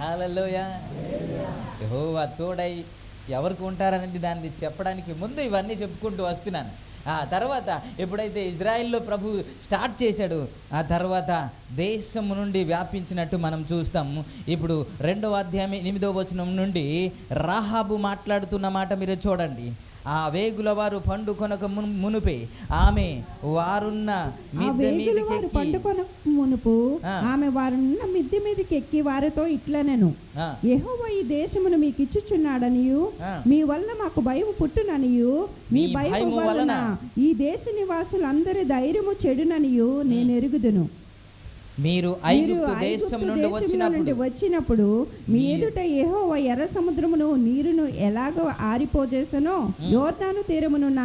హాలలోయ యెహోవా తోడై ఎవరికి ఉంటారనేది దాన్ని చెప్పడానికి ముందు ఇవన్నీ చెప్పుకుంటూ వస్తున్నాను. ఆ తర్వాత ఎప్పుడైతే ఇజ్రాయెల్లో ప్రభు స్టార్ట్ చేశాడు ఆ తర్వాత దేశం నుండి వ్యాపించినట్టు మనం చూస్తాము. ఇప్పుడు రెండవ అధ్యాయం ఎనిమిదవ వచనం నుండి రాహాబు మాట్లాడుతున్న మాట మీరు చూడండి. ఆ వేగుల వారు పండు కొనక మును- మునుపే. ఆమె వారున్న మిద్దె వారు మీదకెక్కి. పండుకొన మునుపు. ఆమె వారున్న మిద్దె మీదకి ఎక్కి వారితో ఇట్లనెను. ఆ, యెహోవా ఈ దేశమును మీకు ఇచ్చుచున్నాడనియు ఆ. మీ వలన మాకు భయం పుట్టుననియు మీ వలన వలన ఈ దేశ నివాసులందరి ధైర్యము చెడుననియు నేను ఎరుగుదును మీరు ఐగుప్తు దేశం నుండి వచ్చినప్పుడు వచ్చినప్పుడు మీ ఎదుట యెహోవా ఎర్ర సముద్రమును నీరును ఎలాగో ఆరిపోజేసనో యోర్దాను తీరమునున్న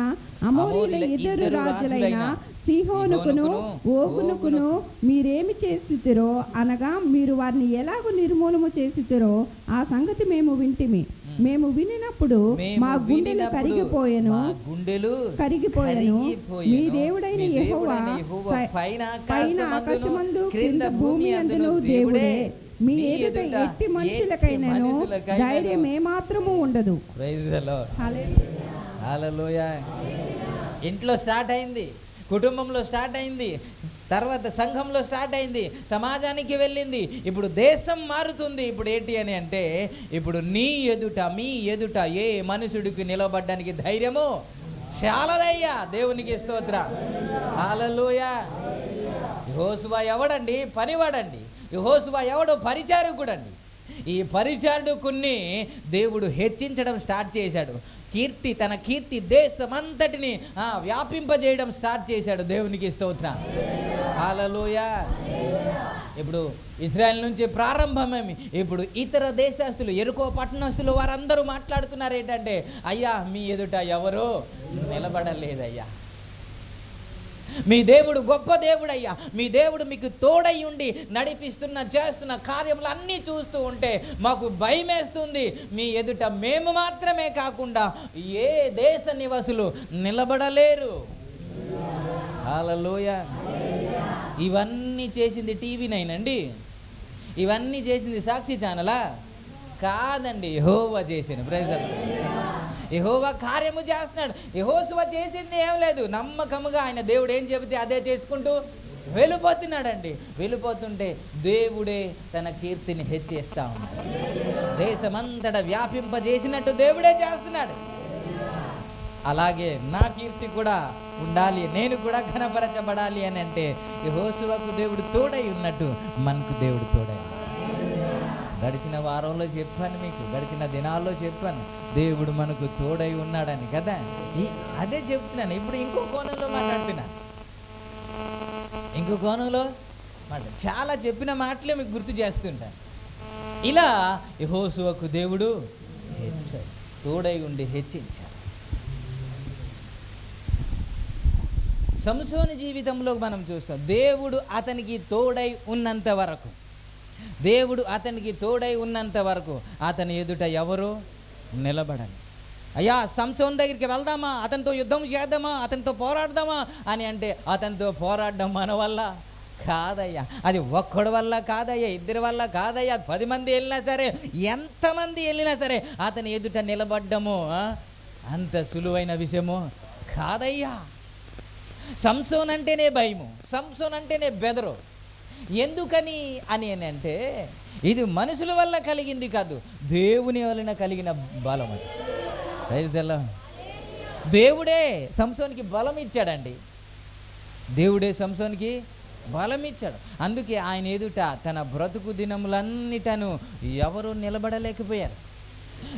అమోరీల ఇద్దరు రాజులైన సీహోనుకును, ఓగునుకును మీరేమి చేసితిరో అనగా మీరు వారిని ఎలాగో నిర్మూలము చేసితిరో ఆ సంగతి మేము వింటిమి. మేము. వినినప్పుడు మా గుండెలు కరిగిపోయెను. గుండెలు కరిగిపోయెను. మీ దేవుడైన యెహోవా పైన ఆకాశమందు క్రింద భూమి అందును దేవుడే. మీ ఎదుట ఎట్టి మనుషులకైనాను ధైర్యం ఏమాత్రము ఉండదు. ఇంట్లో స్టార్ట్ అయింది. కుటుంబంలో స్టార్ట్ అయింది. తర్వాత సంఘంలో స్టార్ట్ అయింది. సమాజానికి వెళ్ళింది. ఇప్పుడు దేశం మారుతుంది. ఇప్పుడు ఏంటి అని అంటే ఇప్పుడు నీ ఎదుట మీ ఎదుట ఏ మనుషుడికి నిలబడడానికి ధైర్యము చాలదయ్యా. దేవునికి స్తోత్ర. హల్లెలూయా. యహోసువా ఎవడండి? పనివాడండి. యహోసువా ఎవడు? పరిచారకుడండి. ఈ పరిచారకుణ్ణి దేవుడు హెచ్చించడం స్టార్ట్ చేశాడు. కీర్తి తన కీర్తి దేశమంతటిని ఆ, వ్యాపింపజేయడం స్టార్ట్ చేశాడు. దేవునికి స్తోత్ర. హాలలోయ ఇప్పుడు ఇజ్రాయెల్ నుంచి ప్రారంభమేమి? ఇప్పుడు ఇతర దేశస్తులు ఎరుకో పట్టణస్తులు వారందరూ మాట్లాడుతున్నారు ఏంటంటే అయ్యా మీ ఎదుట ఎవరో నిలబడలేదయ్యా. మీ దేవుడు గొప్ప దేవుడయ్యా. మీ దేవుడు మీకు తోడై ఉండి నడిపిస్తున్న చేస్తున్న కార్యములు అన్నీ చూస్తూ ఉంటే మాకు భయమేస్తుంది. మీ ఎదుట మేము మాత్రమే కాకుండా ఏ దేశ నివాసులు నిలబడలేరు. హల్లెలూయ. ఇవన్నీ చేసింది టీవీ ఇవన్నీ చేసింది సాక్షి ఛానలా? కాదండి హోవా చేసింది. ప్రజలు యహోవా కార్యము చేస్తున్నాడు. యహోశివ చేసింది ఏం లేదు. నమ్మకముగా ఆయన దేవుడు ఏం చెబితే అదే చేసుకుంటూ వెళ్ళిపోతున్నాడండి. వెళ్ళిపోతుంటే దేవుడే తన కీర్తిని హెచ్చిస్తా ఉన్నాడు. దేశమంతటా వ్యాపింపజేసినట్టు దేవుడే చేస్తున్నాడు. అలాగే నా కీర్తి కూడా ఉండాలి నేను కూడా ఘనపరచబడాలి అని అంటే యెహోషువకు దేవుడు తోడై ఉన్నట్టు మనకు దేవుడు తోడై గడిచిన వారంలో చెప్పాను మీకు గడిచిన దినాల్లో చెప్పాను. దేవుడు మనకు తోడై ఉన్నాడని కదా? ఈ అదే చెప్తున్నాను. ఇప్పుడు ఇంకో కోణంలో మాట్లాడుతున్నా. ఇంకో కోణంలో మాట చాలా చెప్పిన మాటలే మీకు గుర్తు చేస్తుంటాను ఇలా యహోసువకు దేవుడు తోడై ఉండి హెచ్చించాడు. సంసోని జీవితంలో మనం చూస్తాం. దేవుడు అతనికి తోడై ఉన్నంత వరకు. దేవుడు అతనికి తోడై ఉన్నంత వరకు అతని ఎదుట ఎవరు నిలబడని అయ్యా సంసోన్ దగ్గరికి వెళ్దామా? అతనితో యుద్ధం చేద్దామా? అతనితో పోరాడదామా? అని అంటే అతనితో పోరాడడం మన వల్ల కాదయ్యా. అది ఒక్కడి వల్ల కాదయ్యా ఇద్దరి వల్ల కాదయ్యా. పది మంది వెళ్ళినా సరే ఎంతమంది వెళ్ళినా సరే అతని ఎదుట నిలబడ్డము అంత సులువైన విషయము కాదయ్యా. సంసోన్ అంటేనే భయము సంసోన్ అంటేనే బెదరు. ఎందుకని అని అంటే ఇది మనుషుల వల్ల కలిగింది కాదు దేవుని వలన కలిగిన బలం అది. Praise దేవుడే సంసోనికి బలం ఇచ్చాడండి. దేవుడే సంసోనికి బలం ఇచ్చాడు. అందుకే ఆయన ఎదుట తన బ్రతుకు దినములన్నిటను ఎవరు నిలబడలేకపోయారు.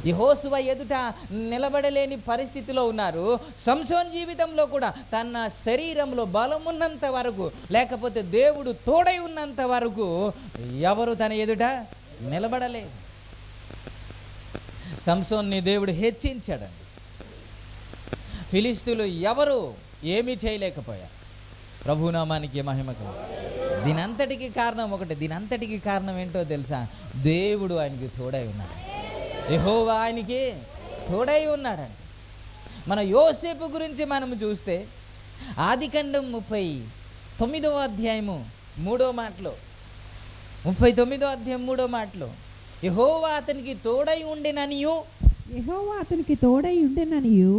యహోసువ ఎదుట నిలబడలేని పరిస్థితిలో ఉన్నారు. సంసోన్ జీవితంలో కూడా తన శరీరంలో బలం ఉన్నంత వరకు లేకపోతే దేవుడు తోడై ఉన్నంత వరకు ఎవరు తన ఎదుట నిలబడలేదు. సంసోన్ని దేవుడు హెచ్చించాడండి. ఫిలిస్తులు ఎవరు ఏమీ చేయలేకపోయారు. ప్రభునామానికి మహిమకు దీనంతటికి కారణం ఒకటి దీనంతటికి కారణం ఏంటో తెలుసా? దేవుడు ఆయనకి తోడై ఉన్నాడు. యెహోవా ఆయనకి తోడై ఉన్నాడండి మన యోసేపు గురించి మనం చూస్తే ఆదికండం ముప్పై తొమ్మిదవ అధ్యాయము మూడో మాటలో ముప్పై తొమ్మిదో అధ్యాయం మూడో మాటలో యెహోవా అతనికి తోడై ఉండిననియు? యెహోవా అతనికి తోడై ఉండెననియు?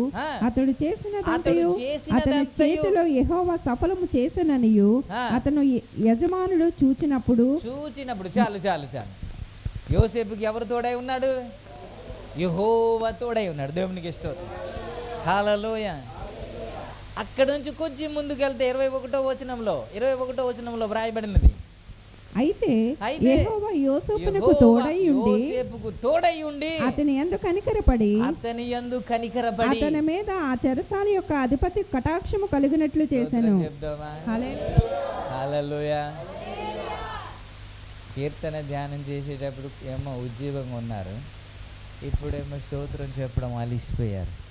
అతడు అతని చేతిలో యెహోవా సఫలము చేసిననియు. అతను యజమానుడు చూచినప్పుడు? చూచినప్పుడు చాలు చాలు చాలు. యోసేపుకి ఎవరు తోడై ఉన్నాడు? యెహోవా తోడై ఉన్నాడు. దేవునికి ఇష్టం హాలలోయ అక్కడ నుంచి కొంచెం ముందుకు వెళ్తే ఇరవై ఒకటో వచనంలో ఇరవై ఒకటో వచనంలో వ్రాయబడినది. అయితే యోసేపునకు తోడై ఉండి యోసేపుకు తోడై ఉండి అతని ఎందు కనికరపడి అతని యందు కనికరపడి అతని మీద ఆ చెరసాల యొక్క అధిపతి కటాక్షము కలిగినట్లు చేశాను స్తోత్రం హల్లెలూయా. కీర్తన ధ్యానం చేసేటప్పుడు ఏమో ఉద్యోగంగా ఉన్నారు. ఇప్పుడేమో స్తోత్రం చెప్పడం అలిసిపోయారు.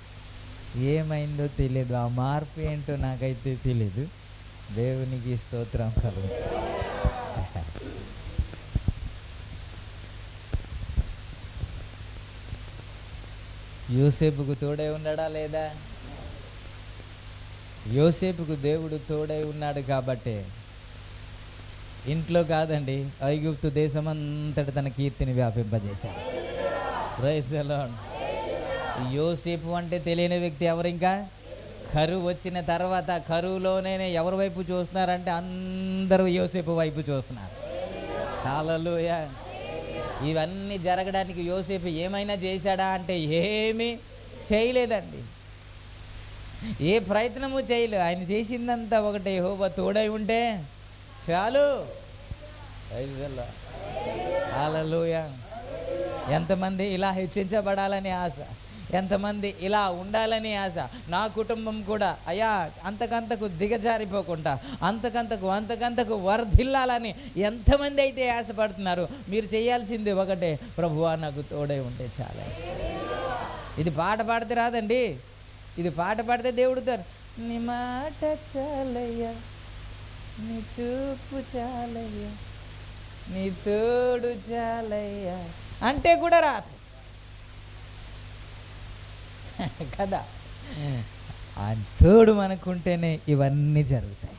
ఏమైందో తెలియదు ఆ మార్పు ఏంటో నాకైతే తెలియదు దేవునికి స్తోత్రం కలుగు యోసేపుకు తోడే ఉన్నాడా లేదా? యోసేపుకు దేవుడు తోడై ఉన్నాడు కాబట్టే. ఇంట్లో కాదండి ఐగుప్తు దేశమంతటి తన కీర్తిని వ్యాపింపజేశాడు. యోసేపు అంటే తెలియని వ్యక్తి ఎవరు ఇంకా? కరువు వచ్చిన తర్వాత కరువులోనే ఎవరి వైపు చూస్తున్నారంటే అందరూ యోసేపు వైపు చూస్తున్నారు. హల్లెలూయా ఇవన్నీ జరగడానికి యోసేపు ఏమైనా చేశాడా అంటే ఏమీ చేయలేదండి. ఏ ప్రయత్నము చేయలేదు. ఆయన చేసిందంతా ఒకటే. హోబా తోడై ఉంటే చాలు. హల్లెలూయ ఎంతమంది ఇలా హెచ్చించబడాలని ఆశ? ఎంతమంది ఇలా ఉండాలని ఆశ? నా కుటుంబం కూడా అయ్యా అంతకంతకు దిగజారిపోకుండా అంతకంతకు అంతకంతకు వర్ధిల్లాలని ఎంతమంది అయితే ఆశపడుతున్నారు మీరు చేయాల్సింది ఒకటే ప్రభువా నాకు తోడే ఉంటే చాలా. ఇది పాట పాడితే రాదండి. ఇది పాట పాడితే దేవుడు నీ మాట చాలయ్యా నీ చూపు చాలయ్యా నీ తోడు చాలయ్యా అంటే కూడా రాదు. కదా? ఆ తోడు మనకుంటేనే ఇవన్నీ జరుగుతాయి.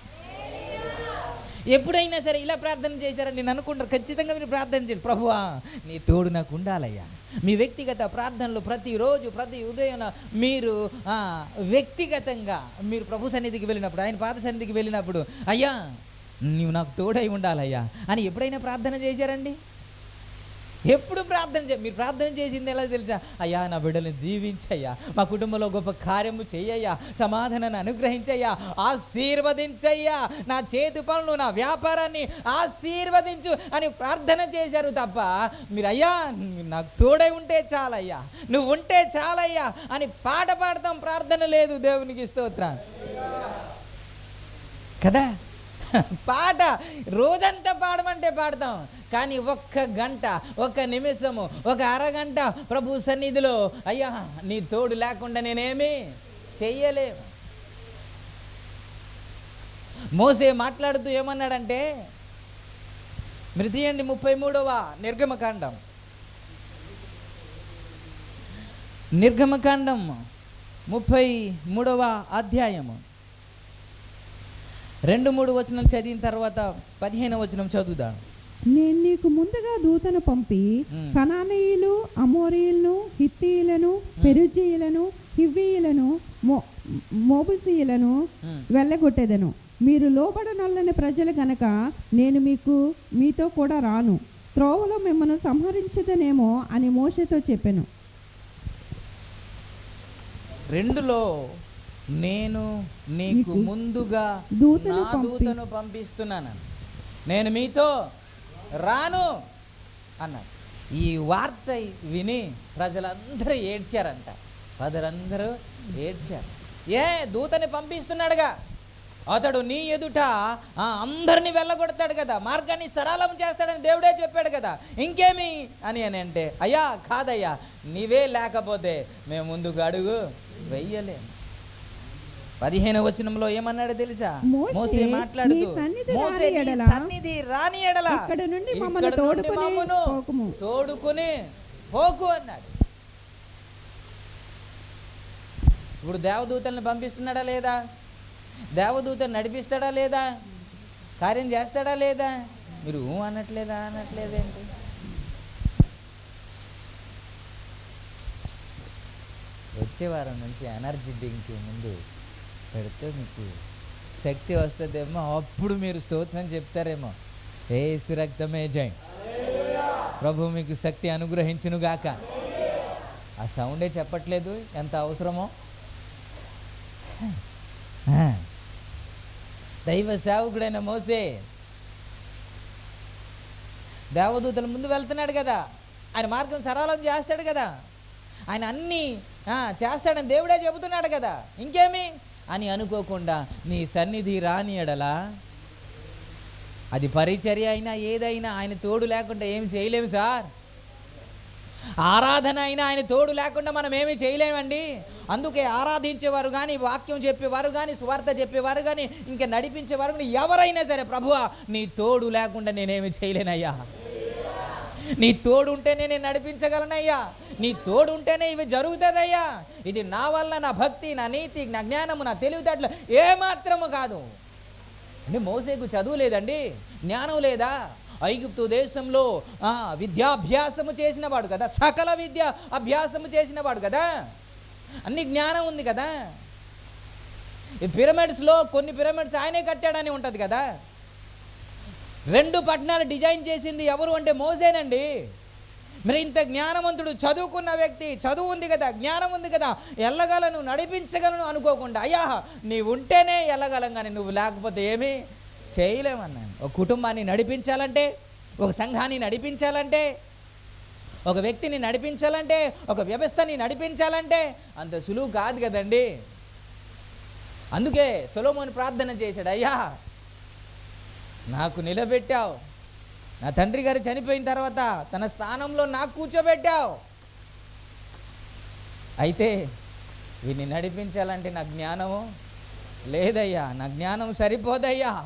ఎప్పుడైనా సరే ఇలా ప్రార్థన చేశారని నేను అనుకుంటారు. ఖచ్చితంగా మీరు ప్రార్థన చేయండి. ప్రభువా నీ తోడు నాకు ఉండాలయ్యా. మీ వ్యక్తిగత ప్రార్థనలు ప్రతిరోజు ప్రతి ఉదయం మీరు ఆ, వ్యక్తిగతంగా మీరు ప్రభు సన్నిధికి వెళ్ళినప్పుడు ఆయన పాద సన్నిధికి వెళ్ళినప్పుడు అయ్యా నీవు నాకు తోడై ఉండాలయ్యా అని ఎప్పుడైనా ప్రార్థన చేశారండి? ఎప్పుడు ప్రార్థన చే మీరు ప్రార్థన చేసింది ఎలా తెలుసా? అయ్యా నా బిడ్డలను దీవించయ్యా మా కుటుంబంలో గొప్ప కార్యము చెయ్యయ్యా సమాధానాన్ని అనుగ్రహించయ్యా ఆశీర్వదించయ్యా నా చేతి పనులు నా వ్యాపారాన్ని ఆశీర్వదించు అని ప్రార్థన చేశారు తప్ప మీరు అయ్యా నాకు తోడై ఉంటే చాలయ్యా నువ్వు ఉంటే చాలయ్యా అని పాట పాడతాం ప్రార్థన లేదు దేవునికి స్తోత్రం కదా? పాట రోజంతా పాడమంటే పాడతాం. కానీ ఒక్క గంట ఒక్క నిమిషము ఒక అరగంట ప్రభు సన్నిధిలో అయ్యా నీ తోడు లేకుండా నేనేమి చెయ్యలేము మోసే మాట్లాడుతూ ఏమన్నాడంటే మీరు తీయండి ముప్పై మూడవ నిర్గమకాండం. నిర్గమకాండం ముప్పై మూడవ అధ్యాయము. రెండు మూడు వచనాలు చదివిన తర్వాత పదిహేను వచనం చదువుదాం. నేను నీకు ముందుగా దూతను పంపి మ్మ్. కనానీయులు అమోరీయులను హిత్తీయులను పెరుజీయులను హివ్వీయులను మోబుసీయులను మ్మ్. వెళ్ళగొట్టేదను. మీరు లోబడనల్లని ప్రజలు గనక నేను మీకు మీతో కూడా రాను. త్రోవలో మిమ్మల్ని సంహరించదనేమో అని మోషతో చెప్పాను. రెండులో నేను నీకు ముందుగా నా దూతను పంపిస్తున్నాను. నేను మీతో రాను అన్నాడు. ఈ వార్త విని ప్రజలందరూ ఏడ్చారంట. ప్రజలందరూ ఏడ్చారు. ఏ దూతని పంపిస్తున్నాడుగా? అతడు నీ ఎదుట ఆ, అందరినీ వెళ్ళగొడతాడు కదా. మార్గాన్ని సరళం చేస్తాడని దేవుడే చెప్పాడు కదా. ఇంకేమి అని అని అంటే అయ్యా కాదయ్యా నీవే లేకపోతే మేము ముందుకు అడుగు వెయ్యలేము పదిహేను వచనంలో ఏమన్నాడు తెలుసా? మోసే మాట్లాడు సన్నిధి రాని ఎడల ఇక్కడ నుండి మమ్మల్ని తోడుకుని పోకు అన్నాడు. ఇప్పుడు దేవదూతల్ని పంపిస్తున్నాడా లేదా? దేవదూతను నడిపిస్తాడా లేదా? కార్యం చేస్తాడా లేదా? మీరు అనట్లేదా? అనట్లేదేంటి వచ్చే వారం నుంచి ఎనర్జీ డ్రింక్ ముందు పెడితే మీకు శక్తి వస్తుందేమో అప్పుడు మీరు స్తోత్రం చెప్తారేమో. ఏ రక్తమే జై ప్రభు మీకు శక్తి అనుగ్రహించునుగాక. ఆ సౌండే చెప్పట్లేదు ఎంత అవసరమో. ఆ. దైవ సేవకుడైన మోసే. దేవదూతల ముందు వెళ్తున్నాడు కదా. ఆయన మార్గం సరళం చేస్తాడు కదా. ఆయన అన్నీ ఆ, చేస్తాడని దేవుడే చెబుతున్నాడు కదా. ఇంకేమి? అని అనుకోకుండా నీ సన్నిధి రాని ఎడలా అది పరిచర్య అయినా ఏదైనా ఆయన తోడు లేకుండా ఏమి చేయలేము సార్. ఆరాధన అయినా ఆయన తోడు లేకుండా మనం ఏమీ చేయలేమండి. అందుకే ఆరాధించేవారు కానీ వాక్యం చెప్పేవారు కానీ స్వార్థ చెప్పేవారు కానీ ఇంకా నడిపించేవారు కానీ ఎవరైనా సరే ప్రభువా నీ తోడు లేకుండా నేనేమి చేయలేనయ్యా. నీ తోడు ఉంటేనే నేను నడిపించగలనయ్యా. నీ తోడు ఉంటేనే ఇవి జరుగుతుందయ్యా. ఇది నా వల్ల నా భక్తి నా నీతి నా జ్ఞానము నా తెలివితేటలు ఏమాత్రము కాదు. అంటే మోసేకు చదువు లేదండి జ్ఞానం లేదా? ఐగుప్తు దేశంలో విద్యాభ్యాసము చేసినవాడు కదా సకల విద్య అభ్యాసము చేసినవాడు కదా? అన్ని జ్ఞానం ఉంది కదా? ఈ పిరమిడ్స్లో కొన్ని పిరమిడ్స్ ఆయనే కట్టాడని ఉంటుంది కదా? రెండు పట్టణాలు డిజైన్ చేసింది ఎవరు అంటే మోసేనండి. మరి ఇంత జ్ఞానవంతుడు చదువుకున్న వ్యక్తి చదువు ఉంది కదా జ్ఞానం ఉంది కదా వెళ్ళగలను నడిపించగలను అనుకోకుండా అయ్యా నీవు ఉంటేనే వెళ్ళగలం కానీ నువ్వు లేకపోతే ఏమీ చేయలేమన్నాను ఒక కుటుంబాన్ని నడిపించాలంటే ఒక సంఘాన్ని నడిపించాలంటే ఒక వ్యక్తిని నడిపించాలంటే ఒక వ్యవస్థని నడిపించాలంటే అంత సులువు కాదు కదండి. అందుకే సొలోమోని ప్రార్థన చేశాడు అయ్యా నాకు నిలబెట్టావు. నా తండ్రి గారు చనిపోయిన తర్వాత తన స్థానంలో నాకు కూర్చోబెట్టావు. అయితే వీని నడిపించాలంటే నా జ్ఞానము లేదయ్యా నా జ్ఞానం సరిపోదయ్యా.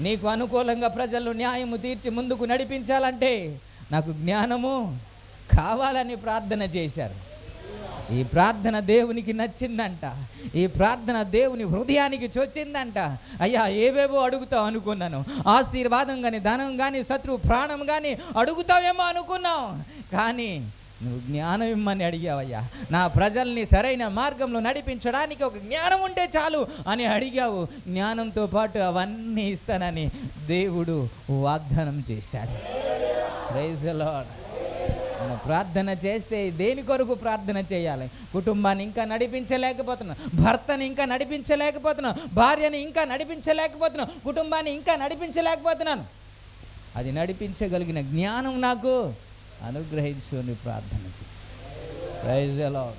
నీకు అనుకూలంగా ప్రజలు న్యాయము తీర్చి ముందుకు నడిపించాలంటే నాకు జ్ఞానము కావాలని ప్రార్థన చేశారు. ఈ ప్రార్థన దేవునికి నచ్చిందంట. ఈ ప్రార్థన దేవుని హృదయానికి చొచ్చిందంట. అయ్యా ఏవేవో అడుగుతావు అనుకున్నాను. ఆశీర్వాదం కానీ ధనం కానీ శత్రువు ప్రాణం కానీ అడుగుతావేమో అనుకున్నావు. కానీ నువ్వు జ్ఞానం ఇమ్మని అడిగావయ్యా. నా ప్రజల్ని సరైన మార్గంలో నడిపించడానికి ఒక జ్ఞానం ఉంటే చాలు అని అడిగావు. జ్ఞానంతో పాటు అవన్నీ ఇస్తానని దేవుడు వాగ్దానం చేశాడు. ప్రైజ్ మనం ప్రార్థన చేస్తే దేని కొరకు ప్రార్థన చేయాలి? కుటుంబాన్ని ఇంకా నడిపించలేకపోతున్నాం. భర్తని ఇంకా నడిపించలేకపోతున్నాం. భార్యని ఇంకా నడిపించలేకపోతున్నాం. కుటుంబాన్ని ఇంకా నడిపించలేకపోతున్నాను. అది నడిపించగలిగిన జ్ఞానం నాకు అనుగ్రహించుని ప్రార్థన చేయాలి ప్రైజ్ ఎలా